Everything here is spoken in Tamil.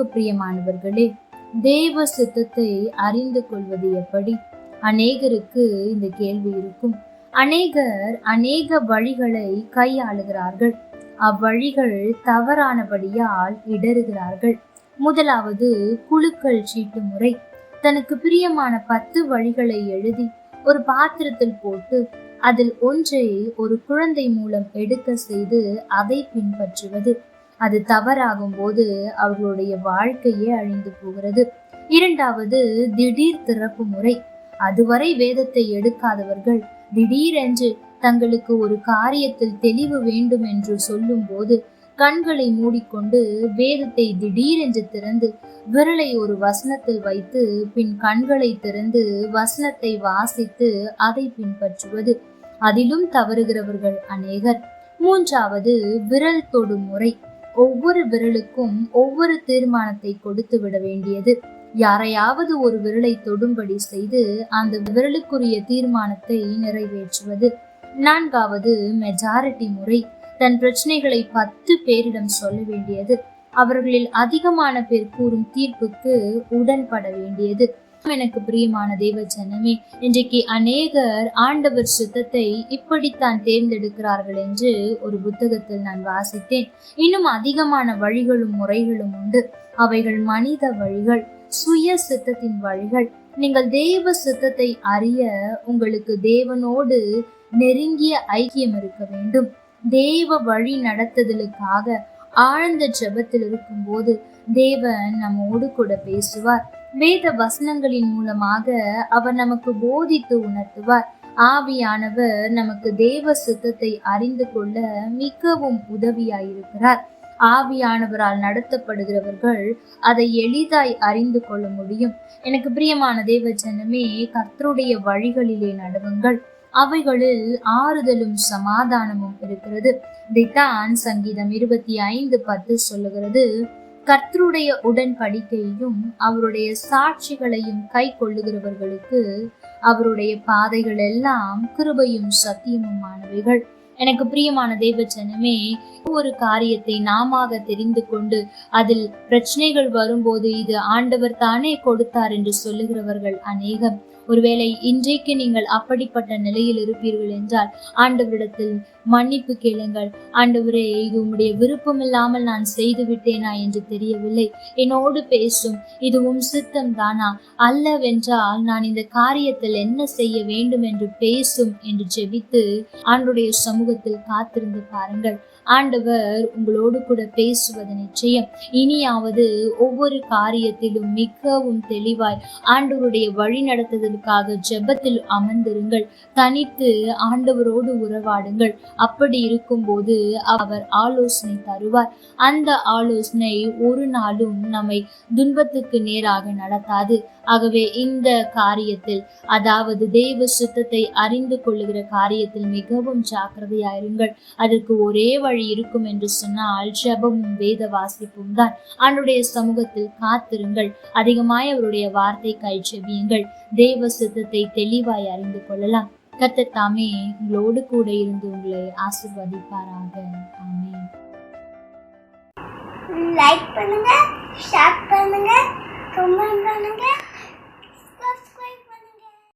கிறிஸ்துவுக்கு பிரியமானவர்களே தேவ சித்தத்தை அறிந்து கொள்வது எப்படி? அநேகருக்கு இந்த கேள்வி இருக்கும். அநேகர் அநேக வழிகளை கையாளுகிறார்கள். அவ்வழிகள் தவறானபடியால் இடறுகிறார்கள். முதலாவது குழுக்கள் சீட்டு முறை. தனக்கு பிரியமான பத்து வழிகளை எழுதி ஒரு பாத்திரத்தில் போட்டு அதில் ஒன்றை ஒரு குழந்தை மூலம் எடுக்க செய்து அதை பின்பற்றுவது. அது தவறாகும் போது அவர்களுடைய வாழ்க்கையே அழிந்து போகிறது. இரண்டாவது திடீர் திறப்பு முறை. அதுவரை வேதத்தை எடுக்காதவர்கள் திடீரென்று தங்களுக்கு ஒரு காரியத்தில் தெளிவு வேண்டும் என்று சொல்லும்போது கண்களை மூடிக்கொண்டு வேதத்தை திடீரென்று திறந்து விரலை ஒரு வசனத்தில் வைத்து பின் கண்களை திறந்து வசனத்தை வாசித்து அதை பின்பற்றுவது. அதிலும் தவறுகிறவர்கள் அநேகர். மூன்றாவது விரல் தொடும் முறை. ஒவ்வொரு விரலுக்கும் ஒவ்வொரு தீர்மானத்தை கொடுத்து விட வேண்டியது. யாரையாவது ஒரு விரலை தொடும்படி செய்து அந்த விரலுக்குரிய தீர்மானத்தை நிறைவேற்றுவது. நான்காவது மெஜாரிட்டி முறை. தன் பிரச்சனைகளை பத்து பேரிடம் சொல்ல வேண்டியது. அவர்களில் அதிகமான பேர் கூறும் தீர்ப்புக்கு உடன்பட வேண்டியது. எனக்கு பிரியமான தேவ ஜனமே இன்றைக்கு அநேகர் ஆண்டவர் சுத்தத்தை இப்படித்தான் தேர்ந்தெடுக்கிறார்கள் என்று ஒரு புத்தகத்தில் நான் வாசித்தேன். இன்னும் அதிகமான வழிகளும் முறைகளும் உண்டு. அவைகள் மனித வழிகள் சுய சித்தத்தின் வழிகள். நீங்கள் தேவ சித்தத்தை அறிய உங்களுக்கு தேவனோடு நெருங்கிய ஐக்கியம் இருக்க வேண்டும். தேவ வழி நடத்துதலுக்காக ஆழ்ந்த ஜெபத்தில் இருக்கும்போது தேவன் நம்மோடு கூட பேசுவார். வேத வசனங்களின் மூலமாக அவர் நமக்கு போதித்து உணர்த்துவார். ஆவியானவர் நமக்கு தேவ சுத்தத்தை அறிந்து கொள்ள மிகவும் உதவியாயிருக்கிறார். ஆவியானவரால் நடத்தப்படுகிறவர்கள் அதை எளிதாய் அறிந்து கொள்ள முடியும். எனக்கு பிரியமான தேவ ஜனமே கர்த்தருடைய வழிகளிலே நடவுங்கள். அவைகளில் ஆறுதலும் சமாதானமும் இருக்கிறது. இதைத்தான் சங்கீதம் இருபத்தி ஐந்து பத்து சொல்லுகிறது. கர்த்தருடைய உடன்படிக்கையையும் அவருடைய சாட்சிகளையும் கை கொள்ளுகிறவர்களுக்கு அவருடைய பாதைகள் எல்லாம் கிருபையும் சத்தியமுமானவைகள். எனக்கு பிரியமான தேவச்சனமே ஒரு காரியத்தை நாம தெரிந்து கொண்டு அதில் பிரச்சனைகள் வரும்போது இது ஆண்டவர் தானே கொடுத்தார் என்று சொல்லுகிறவர்கள் அநேகம். ஒருவேளை இன்றைக்கு நீங்கள் அப்படிப்பட்ட நிலையில் இருப்பீர்கள் என்றால் ஆண்டவரிடத்தில் மன்னிப்பு கேளுங்கள். ஆண்டவரே இது உம்முடைய விருப்பம் இல்லாமல் நான் செய்து விட்டேனா என்று தெரியவில்லை. என்னோடு பேசும் இதுவும் சித்தம் தானா? அல்லவென்றால் நான் இந்த காரியத்தில் என்ன செய்ய வேண்டும் என்று பேசும் என்று ஜெபித்து ஆண்டுடைய சமூகத்தில் காத்திருந்து பாருங்கள். ஆண்டவர் உங்களோடு கூட பேசுவது நிச்சயம். இனியாவது ஒவ்வொரு காரியத்திலும் மிகவும் தெளிவாய் ஆண்டவருடைய வழி நடத்துதலுக்காக ஜெபத்தில் அமர்ந்திருங்கள். தனித்து ஆண்டவரோடு உறவாடுங்கள். அப்படி இருக்கும்போது அவர் ஆலோசனை தருவார். அந்த ஆலோசனை ஒரு நாளும் நம்மை துன்பத்துக்கு நேராக நடத்தாது. ஆகவே இந்த காரியத்தில் அதாவது தெய்வ சுத்தத்தை அறிந்து கொள்ளுகிற காரியத்தில் மிகவும் ஜாக்கிரதையாயிருங்கள் அதற்கு ஒரே வழி இருக்கும் என்று சொன்னால் ஜெபமும் வேத வாசிப்பும் தான். அவனுடைய சமூகத்தில் காத்திருங்கள். அதிகமாய் அவருடைய வார்த்தை கை செவியுங்கள் தேவ சித்தத்தை தெளிவாய் அறிந்து கொள்ளலாம். கத்த தாமே உங்களோடு கூட இருந்து உங்களை ஆசிர்வதிப்பாராக. ஆமே லைக் பண்ணுங்க ஷேர் பண்ணுங்க கமெண்ட் பண்ணுங்க.